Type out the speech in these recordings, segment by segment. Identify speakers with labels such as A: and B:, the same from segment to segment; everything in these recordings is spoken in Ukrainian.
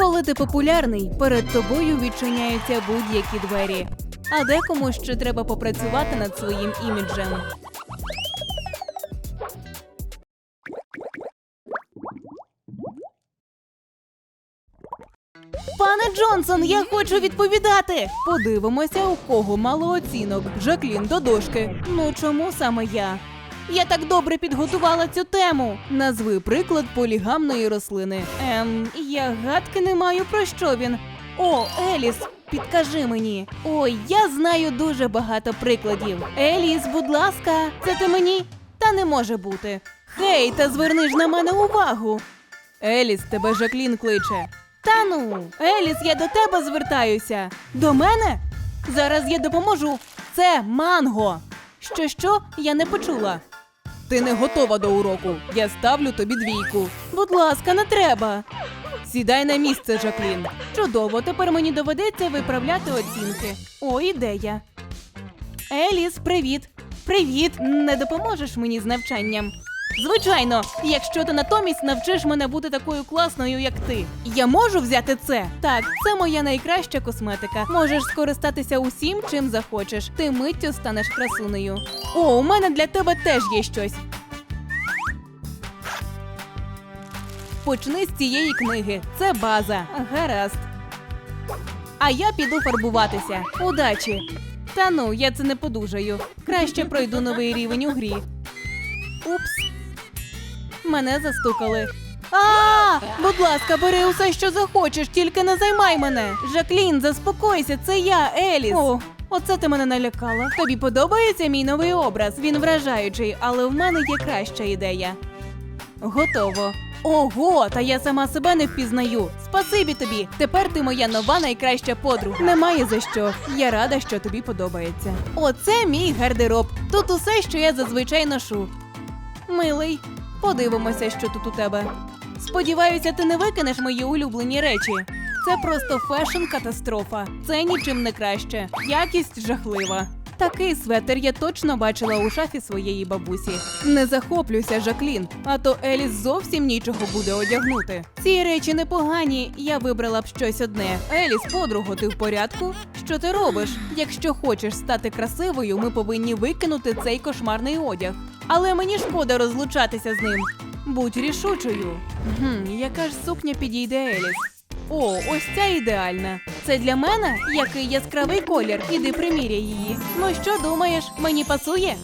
A: Коли ти популярний, перед тобою відчиняються будь-які двері. А декому ще треба попрацювати над своїм іміджем. Пане Джонсон, я хочу відповідати. Подивимося, у кого мало оцінок. Жаклін до дошки. Ну чому саме я? Я так добре підготувала цю тему. Назви приклад полігамної рослини. Ем, я гадки не маю про що він. О, Еліс, підкажи мені. Ой, я знаю дуже багато прикладів. Еліс, будь ласка, це ти мені? Та не може бути. Хей, та зверни ж на мене увагу. Еліс, тебе Жаклін кличе. Та ну, Еліс, я до тебе звертаюся. До мене? Зараз я допоможу. Це манго. Що що? Я не почула. Ти не готова до уроку. Я ставлю тобі двійку. Будь ласка, не треба. Сідай на місце, Жаклін. Чудово, тепер мені доведеться виправляти оцінки. О, ідея. Еліс, привіт. Привіт. Не допоможеш мені з навчанням? Звичайно, якщо ти натомість навчиш мене бути такою класною, як ти. Я можу взяти це? Так, це моя найкраща косметика. Можеш скористатися усім, чим захочеш. Ти миттю станеш красунею. О, у мене для тебе теж є щось. Почни з цієї книги. Це база. Гаразд. А я піду фарбуватися. Удачі. Та ну, я це не подужаю. Краще пройду новий рівень у грі. Упс. Мене застукали. А, будь ласка, бери усе, що захочеш, тільки не займай мене. Жаклін, заспокойся, це я, Еліс. О, оце ти мене налякала. Тобі подобається мій новий образ? Він вражаючий, але в мене є краща ідея. Готово. Ого, та я сама себе не впізнаю. Спасибі тобі. Тепер ти моя нова найкраща подруга. Немає за що. Я рада, що тобі подобається. Оце мій гардероб. Тут усе, що я зазвичай ношу. Милий, подивимося, що тут у тебе. Сподіваюся, ти не викинеш мої улюблені речі. Це просто фешн-катастрофа. Це нічим не краще. Якість жахлива. Такий светер я точно бачила у шафі своєї бабусі. Не захоплюйся, Жаклін, а то Еліс зовсім нічого буде одягнути. Ці речі непогані, я вибрала б щось одне. Еліс, подруго, ти в порядку? Що ти робиш? Якщо хочеш стати красивою, ми повинні викинути цей кошмарний одяг. Але мені шкода розлучатися з ним. Будь рішучою. Гм, яка ж сукня підійде Еліс? О, ось ця ідеальна. Це для мене який яскравий колір. Іди приміряй її. Ну що думаєш, мені пасує?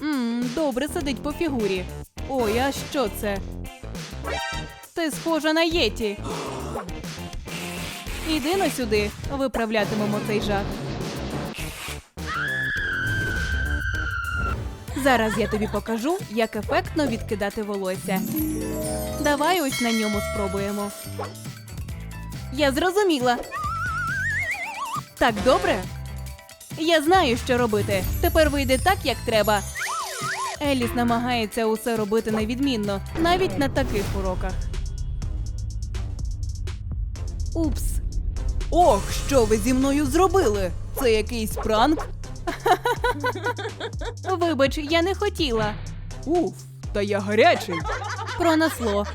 A: Мм, добре сидить по фігурі. Ой, а що це? Ти схожа на Єті. Іди но сюди, виправлятимемо цей жах. Зараз я тобі покажу, як ефектно відкидати волосся. Давай ось на ньому спробуємо. Я зрозуміла. Так добре? Я знаю, що робити. Тепер вийде так, як треба. Еліс намагається усе робити невідмінно, навіть на таких уроках. Упс. Ох, що ви зі мною зробили? Це якийсь пранк? Вибач, я не хотіла. Уф, та я гарячий. Пронесло.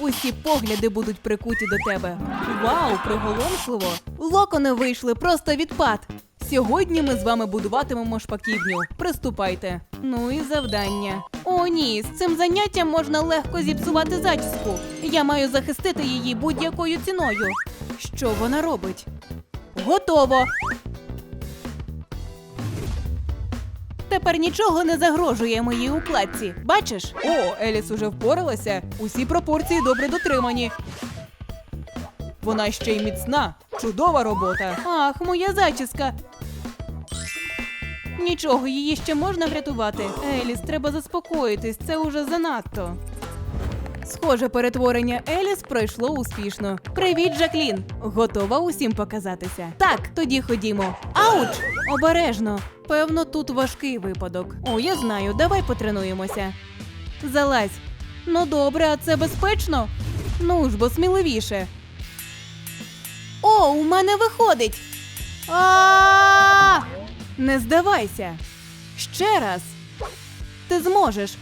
A: Усі погляди будуть прикуті до тебе. Вау, приголомшливо! Локони вийшли просто відпад. Сьогодні ми з вами будуватимемо шпаківню. Приступайте. Ну і завдання. О, ні, з цим заняттям можна легко зіпсувати зачіску. Я маю захистити її будь-якою ціною. Що вона робить? Готово. Тепер нічого не загрожує моїй укладці. Бачиш? О, Еліс уже впоралася. Усі пропорції добре дотримані. Вона ще й міцна. Чудова робота. Ах, моя зачіска. Нічого, її ще можна врятувати. Еліс, треба заспокоїтись, це уже занадто. Схоже, перетворення Еліс пройшло успішно. Привіт, Жаклін! Готова усім показатися. Так, тоді ходімо. Ауч! Обережно. Певно, тут важкий випадок. О, я знаю, давай потренуємося. Залазь. Ну добре, а це безпечно? Ну ж бо сміливіше. О, у мене виходить. А! Не здавайся. Ще раз. Ти зможеш.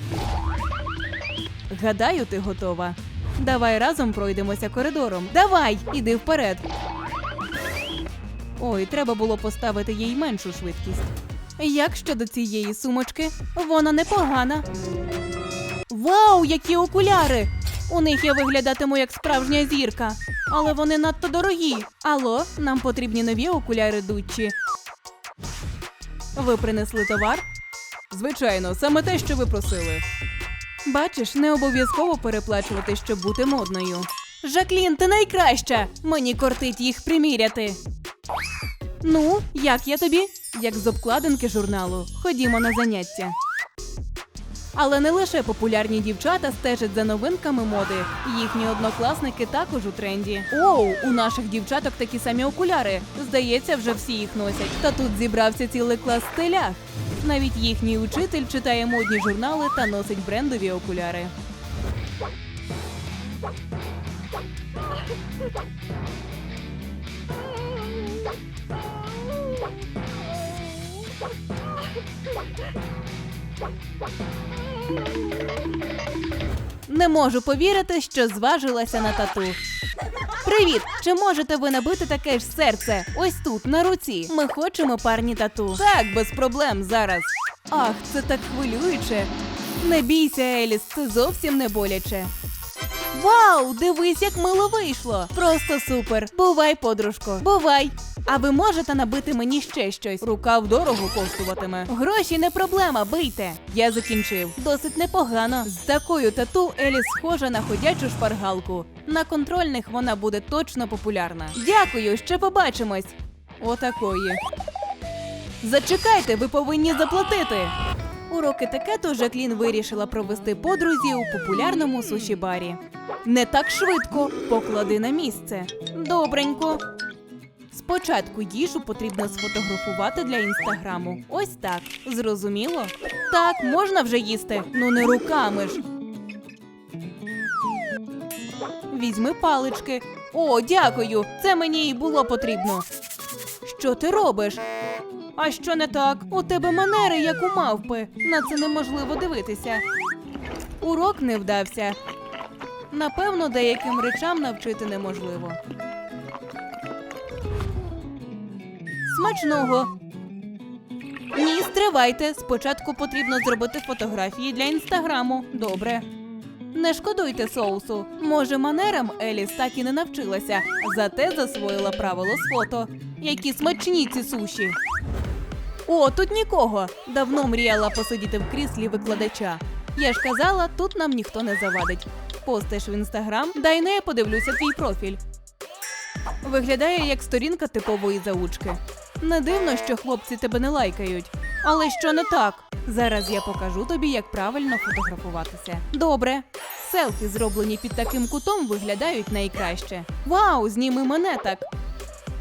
A: Гадаю, ти готова. Давай разом пройдемося коридором. Давай, іди вперед. Ой, треба було поставити їй меншу швидкість. Як щодо цієї сумочки? Вона непогана. Вау, які окуляри! У них я виглядатиму як справжня зірка, але вони надто дорогі. Алло, нам потрібні нові окуляри Дуччі. Ви принесли товар? Звичайно, саме те, що ви просили. Бачиш, не обов'язково переплачувати, щоб бути модною. Жаклін, ти найкраща! Мені кортить їх приміряти. Ну, як я тобі? Як з обкладинки журналу. Ходімо на заняття. Але не лише популярні дівчата стежать за новинками моди. Їхні однокласники також у тренді. Оу, у наших дівчаток такі самі окуляри. Здається, вже всі їх носять. Та тут зібрався цілий клас стилях. Навіть їхній учитель читає модні журнали та носить брендові окуляри. Не можу повірити, що зважилася на тату. Привіт! Чи можете ви набити таке ж серце? Ось тут, на руці. Ми хочемо парні тату. Так, без проблем зараз. Ах, це так хвилююче. Не бійся, Еліс, це зовсім не боляче. Вау, дивись, як мило вийшло! Просто супер! Бувай, подружко, бувай! А ви можете набити мені ще щось? Рукав дорого коштуватиме. Гроші не проблема, бийте. Я закінчив. Досить непогано. З такою тату Елі схожа на ходячу шпаргалку. На контрольних вона буде точно популярна. Дякую, ще побачимось. Отакої. Зачекайте, ви повинні заплатити. Урок етикету Жаклін вирішила провести подрузі у популярному суші-барі. Не так швидко, поклади на місце. Добренько. Спочатку їжу потрібно сфотографувати для інстаграму. Ось так. Зрозуміло? Так, можна вже їсти. Ну не руками ж. Візьми палички. О, дякую. Це мені і було потрібно. Що ти робиш? А що не так? У тебе манери, як у мавпи. На це неможливо дивитися. Урок не вдався. Напевно, деяким речам навчити неможливо. Смачного. Ні, стривайте. Спочатку потрібно зробити фотографії для інстаграму. Добре. Не шкодуйте соусу. Може, манерам Еліс так і не навчилася, зате засвоїла правило з фото. Які смачні ці суші. О, тут нікого. Давно мріяла посидіти в кріслі викладача. Я ж казала, тут нам ніхто не завадить. Постиш в інстаграм, дай не я подивлюся твій профіль. Виглядає як сторінка типової заучки. Не дивно, що хлопці тебе не лайкають. Але що не так? Зараз я покажу тобі, як правильно фотографуватися. Добре. Селфі, зроблені під таким кутом, виглядають найкраще. Вау, зніми мене так.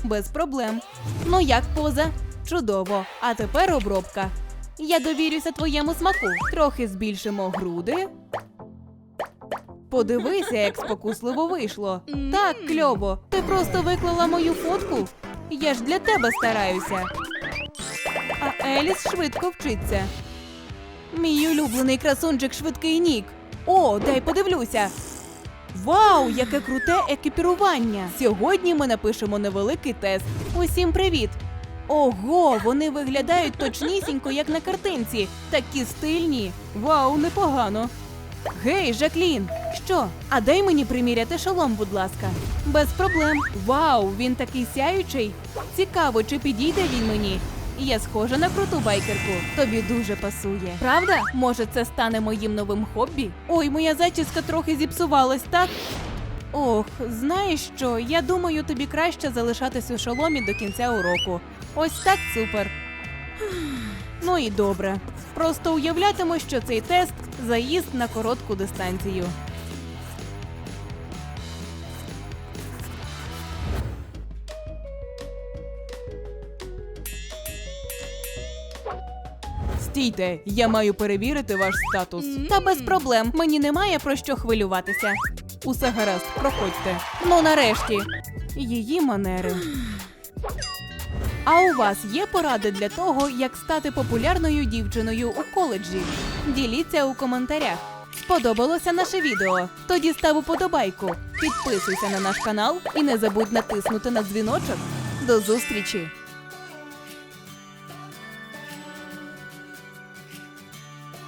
A: Без проблем. Ну як поза? Чудово. А тепер обробка. Я довірюся твоєму смаку. Трохи збільшимо груди. Подивися, як спокусливо вийшло. Так, кльово. Ти просто виклала мою фотку. Я ж для тебе стараюся. А Еліс швидко вчиться. Мій улюблений красунчик швидкий нік. О, дай подивлюся. Вау, яке круте екіпірування! Сьогодні ми напишемо невеликий тест. Усім привіт! Ого, вони виглядають точнісінько, як на картинці. Такі стильні. Вау, непогано. Гей, Жаклін, що? А дай мені приміряти шолом, будь ласка. Без проблем. Вау, він такий сяючий. Цікаво, чи підійде він мені. Я схожа на круту байкерку. Тобі дуже пасує. Правда? Може, це стане моїм новим хобі? Ой, моя зачіска трохи зіпсувалась, так? Ох, знаєш що? Я думаю, тобі краще залишатись у шоломі до кінця уроку. Ось так супер. Ну і добре. Просто уявлятиму, що цей тест заїзд на коротку дистанцію. Стійте, я маю перевірити ваш статус. Та без проблем. Мені немає про що хвилюватися. Усе гаразд, проходьте. Ну нарешті. Її манери. А у вас є поради для того, як стати популярною дівчиною у коледжі? Діліться у коментарях. Сподобалося наше відео? Тоді став уподобайку, підписуйся на наш канал і не забудь натиснути на дзвіночок. До зустрічі!